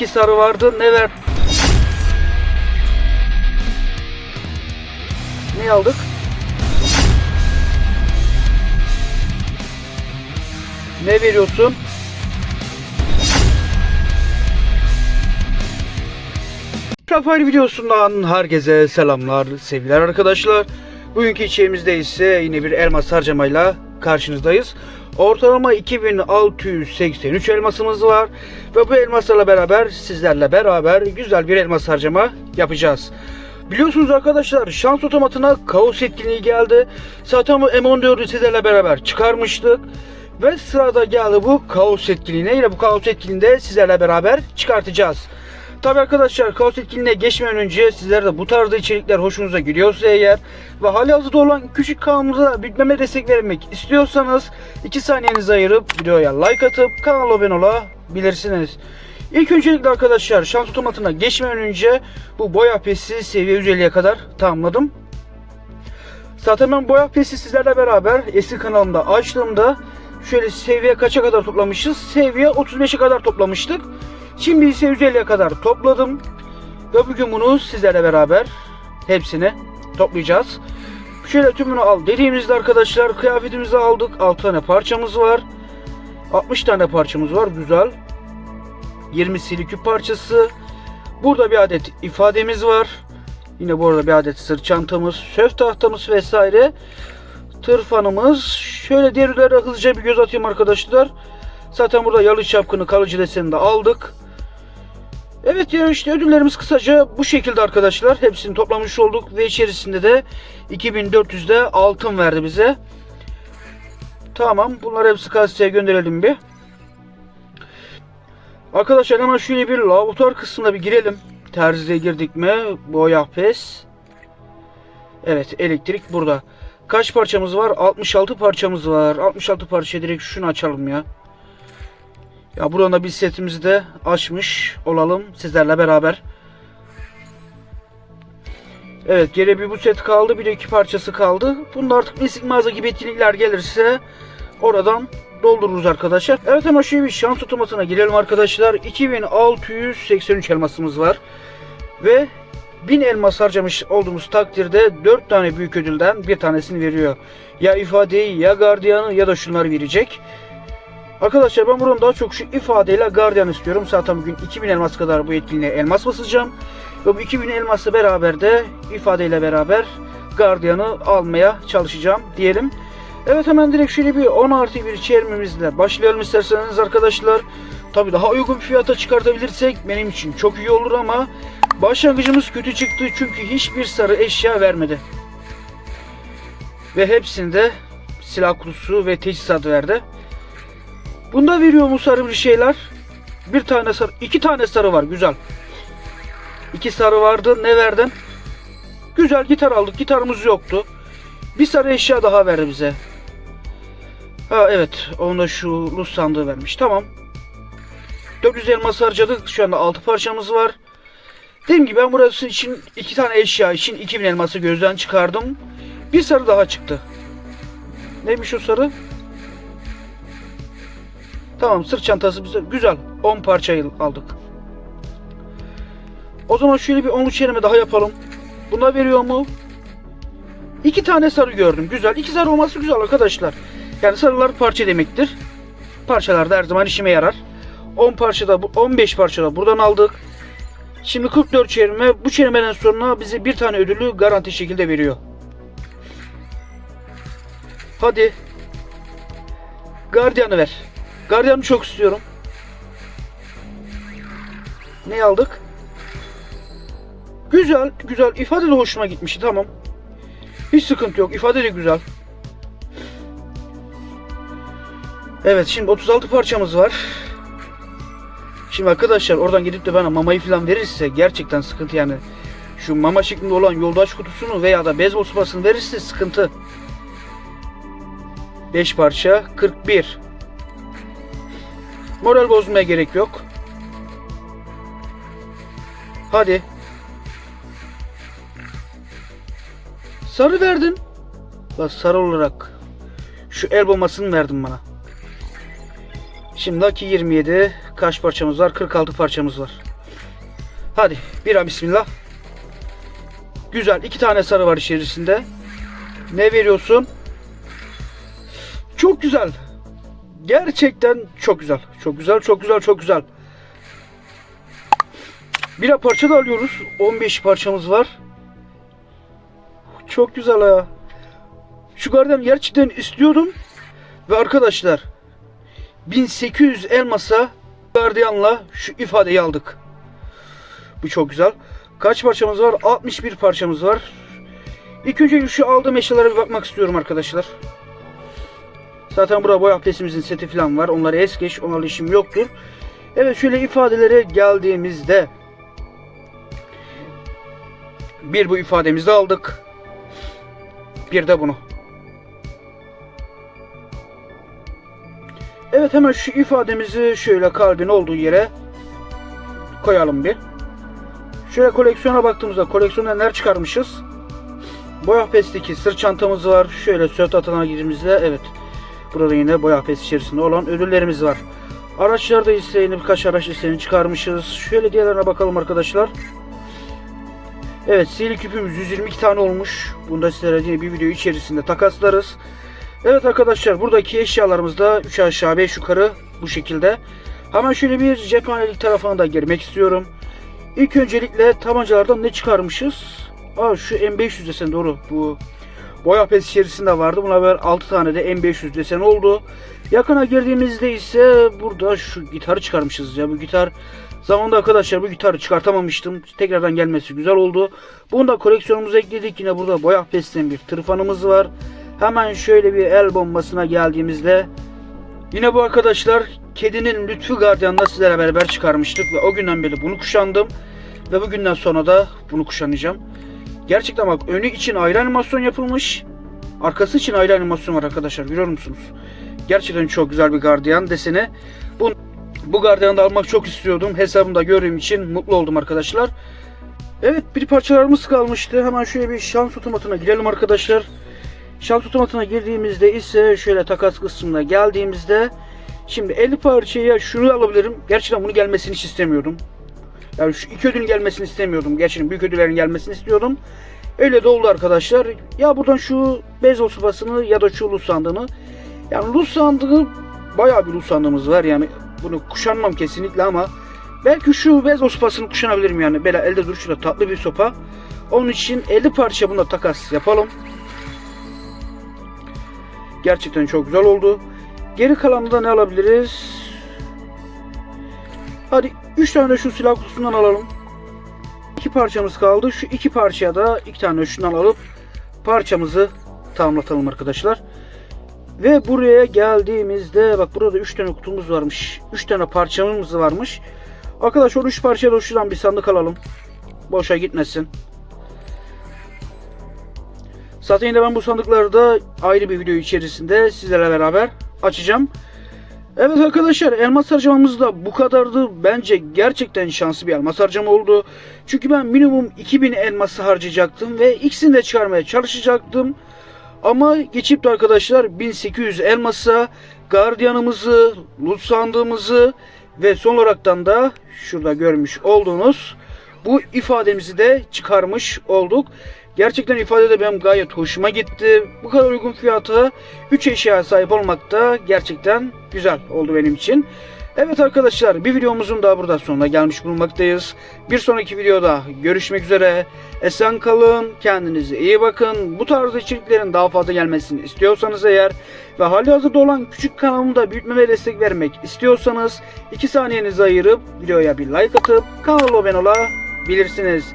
İki sarı vardı. Ne ver? Ne aldık? Ne veriyorsun? Rafael videosundan herkese selamlar, sevgiler arkadaşlar. Bugünkü içeriğimizde ise yine bir elmas harcamayla karşınızdayız. Ortalama 2683 elmasımız var ve bu elmaslarla beraber sizlerle beraber güzel bir elmas harcama yapacağız. Biliyorsunuz arkadaşlar şans otomatına kaos etkinliği geldi. Zaten bu M14'ü sizlerle beraber çıkarmıştık. Ve sırada geldi bu kaos etkinliğine. Yine bu kaos etkinliğinde sizlerle beraber çıkartacağız. Tabi arkadaşlar kaos etkinliğine geçmeden önce sizler de bu tarzda içerikler hoşunuza gidiyorsa eğer ve hali hazırda olan küçük kanalımıza bitmeme destek vermek istiyorsanız 2 saniyenizi ayırıp videoya like atıp kanala abone olabilirsiniz. İlk öncelikle arkadaşlar şans otomatına geçmeden önce bu boya pesi seviye 150'ye kadar tamamladım. Zaten ben boya pesi sizlerle beraber eski kanalımda açtığımda şöyle seviye kaça kadar toplamışız? Seviye 35'e kadar toplamıştık. Şimdi ise 150'ye kadar topladım. Ve bugün bunu sizlerle beraber hepsini toplayacağız. Şöyle tümünü al dediğimizde arkadaşlar kıyafetimizi aldık. 6 tane parçamız var. 60 tane parçamız var. Güzel. 20 silikü parçası. Burada bir adet ifademiz var. Yine bu arada bir adet sırt çantamız, söf tahtamız vesaire. Tırfanımız. Şöyle diğerlere hızlıca bir göz atayım arkadaşlar. Zaten burada yalı çapkını kalıcı desenini de aldık. Evet ya işte ödüllerimiz kısaca bu şekilde arkadaşlar. Hepsini toplamış olduk ve içerisinde de 2400'de altın verdi bize. Tamam bunları hepsi kaseye gönderelim bir. Arkadaşlar hemen şöyle bir laboratuvar kısmına bir girelim. Terziye girdik mi? Boya pes. Evet elektrik burada. Kaç parçamız var? 66 parçamız var. 66 parça direkt şunu açalım ya. Ya buradan da bir setimizi de açmış olalım sizlerle beraber. Evet geriye bir bu set kaldı. Bir de iki parçası kaldı. Bunda artık misik mağaza gibi etkinlikler gelirse oradan doldururuz arkadaşlar. Evet ama şöyle bir şans otomatına girelim arkadaşlar. 2683 elmasımız var. Ve 1000 elmas harcamış olduğumuz takdirde 4 tane büyük ödülden bir tanesini veriyor. Ya ifadeyi ya gardiyanı ya da şunları verecek. Arkadaşlar ben buradan daha çok şu ifadeyle gardiyan istiyorum. Zaten bugün 2000 elmas kadar bu etkinliğe elmas basacağım. Ve bu 2000 elmasla beraber de ifadeyle beraber gardiyanı almaya çalışacağım diyelim. Evet hemen direkt şöyle bir 10 artı bir çevirmemizle başlayalım isterseniz arkadaşlar. Tabi daha uygun fiyata çıkartabilirsek benim için çok iyi olur ama başlangıcımız kötü çıktı çünkü hiçbir sarı eşya vermedi. Ve hepsinde silah kutusu ve teçhizat verdi. Bunda veriyor mu sarı bir şeyler? Bir tane sarı, iki tane sarı var güzel. İki sarı vardı ne verdin? Güzel gitar aldık gitarımız yoktu. Bir sarı eşya daha verdi bize. Ha evet onda şu lus sandığı vermiş tamam. 400 elmas harcadık şu anda 6 parçamız var. Dediğim gibi ben burası için iki tane eşya için 2000 elması gözden çıkardım. Bir sarı daha çıktı. Neymiş o sarı? Tamam sırt çantası bize güzel 10 parçayı aldık. O zaman şöyle bir 13 çevirme daha yapalım. Buna veriyor mu? İki tane sarı gördüm. Güzel. İki sarı olması güzel arkadaşlar. Yani sarılar parça demektir. Parçalar da her zaman işime yarar. 10 parçada 15 parçada buradan aldık. Şimdi 44 çevirme. Bu çevirmeden sonra bize bir tane ödülü garanti şekilde veriyor. Hadi. Gardiyanı ver. Gardiyanı çok istiyorum. Ne aldık? Güzel, güzel. İfade de hoşuma gitmişti. Tamam. Hiç sıkıntı yok. İfade de güzel. Evet, şimdi 36 parçamız var. Şimdi arkadaşlar oradan gidip de bana mamayı falan verirse gerçekten sıkıntı yani. Şu mama şeklinde olan yoldaş kutusunu veya da bezbol sopasını verirse sıkıntı. 5 parça 41. Moral bozmaya gerek yok. Hadi. Sarı verdin. Bak sarı olarak. Şu el bombasını verdin bana. Şimdi Lucky 27, kaç parçamız var? 46 parçamız var. Hadi bira bismillah. Güzel. iki tane sarı var içerisinde. Ne veriyorsun? Çok güzel. Gerçekten çok güzel. Çok güzel, çok güzel, çok güzel. Bira parça da alıyoruz. 15 parçamız var. Çok güzel ya. Şu garden gerçekten istiyordum. Ve arkadaşlar 1800 elmasa gardiyanla şu ifadeyi aldık. Bu çok güzel. Kaç parçamız var? 61 parçamız var. İlk önce şu aldığım eşyalara bir bakmak istiyorum arkadaşlar. Zaten burada boy abdestimizin seti falan var. Onları es geç. Onlarla işim yoktur. Evet şöyle ifadelere geldiğimizde bir bu ifademizi aldık. Bir de bunu. Evet hemen şu ifademizi şöyle kalbin olduğu yere koyalım bir. Şöyle koleksiyona baktığımızda koleksiyonda neler çıkarmışız? Boya pestiki sırt çantamız var. Şöyle söt atana girdiğimizde evet. Burada yine boya pest içerisinde olan ödüllerimiz var. Araçlarda isteğini birkaç araç isteğini çıkarmışız. Şöyle diğerlerine bakalım arkadaşlar. Evet sihirli küpümüz 122 tane olmuş. Bunu da sizlere yine bir video içerisinde takaslarız. Evet arkadaşlar buradaki eşyalarımız da 3 aşağı 5 yukarı bu şekilde. Hemen şöyle bir cephanelik tarafına da girmek istiyorum. İlk öncelikle tabancalardan ne çıkarmışız? Aa şu M500 desen doğru. Bu boya pes içerisinde vardı. Buna beraber 6 tane de M500 desen oldu. Yakına girdiğimizde ise burada şu gitarı çıkarmışız ya. Bu gitar zamanında arkadaşlar bu gitarı çıkartamamıştım. Tekrardan gelmesi güzel oldu. Bunu da koleksiyonumuza ekledik. Yine burada boya pesten bir tırfanımız var. Hemen şöyle bir el bombasına geldiğimizde yine bu arkadaşlar kedinin Lütfü Gardiyan'la sizlere beraber çıkarmıştık ve o günden beri bunu kuşandım ve bugünden sonra da bunu kuşanacağım. Gerçekten bak önü için ayrı animasyon yapılmış. Arkası için ayrı animasyon var arkadaşlar. Görüyor musunuz? Gerçekten çok güzel bir gardiyan deseni. Bu, bu gardiyanı da almak çok istiyordum. Hesabımda gördüğüm için mutlu oldum arkadaşlar. Evet bir parçalarımız kalmıştı. Hemen şöyle bir şans otomatına girelim arkadaşlar. Şans otomatına girdiğimizde ise şöyle takas kısmına geldiğimizde şimdi 50 parçaya şunu alabilirim. Gerçekten bunu gelmesini hiç istemiyordum. Yani şu iki ödülün gelmesini istemiyordum. Gerçekten büyük ödüllerin gelmesini istiyordum. Öyle de oldu arkadaşlar. Ya buradan şu beyzbol sopasını ya da şu lus sandığını. Yani lus sandığı bayağı bir lus sandığımız var. Yani bunu kuşanmam kesinlikle ama belki şu beyzbol sopasını kuşanabilirim yani. Böyle elde dur şurada tatlı bir sopa. Onun için 50 parça bunda takas yapalım. Gerçekten çok güzel oldu. Geri kalanında ne alabiliriz? Hadi 3 tane de şu silah kutusundan alalım. 2 parçamız kaldı. Şu iki parçaya da 2 tane şundan alıp parçamızı tamamlatalım arkadaşlar. Ve buraya geldiğimizde bak burada 3 tane kutumuz varmış. 3 tane parçamız varmış. Arkadaşlar 3 parçaya da şuradan bir sandık alalım. Boşa gitmesin. Zaten yine ben bu sandıkları da ayrı bir video içerisinde sizlerle beraber açacağım. Evet arkadaşlar elmas harcamamız da bu kadardı. Bence gerçekten şanslı bir elmas harcama oldu. Çünkü ben minimum 2000 elması harcayacaktım ve ikisini de çıkarmaya çalışacaktım. Ama geçip de arkadaşlar 1800 elmasa gardiyanımızı, loot sandığımızı ve son olaraktan da şurada görmüş olduğunuz bu ifademizi de çıkarmış olduk. Gerçekten ifade de benim gayet hoşuma gitti. Bu kadar uygun fiyata 3 eşya sahip olmak da gerçekten güzel oldu benim için. Evet arkadaşlar bir videomuzun daha burada sonuna gelmiş bulunmaktayız. Bir sonraki videoda görüşmek üzere. Esen kalın, kendinize iyi bakın. Bu tarz içeriklerin daha fazla gelmesini istiyorsanız eğer ve hali hazırda olan küçük kanalımı da büyütme ve destek vermek istiyorsanız 2 saniyenizi ayırıp videoya bir like atıp kanala abone olabilirsiniz.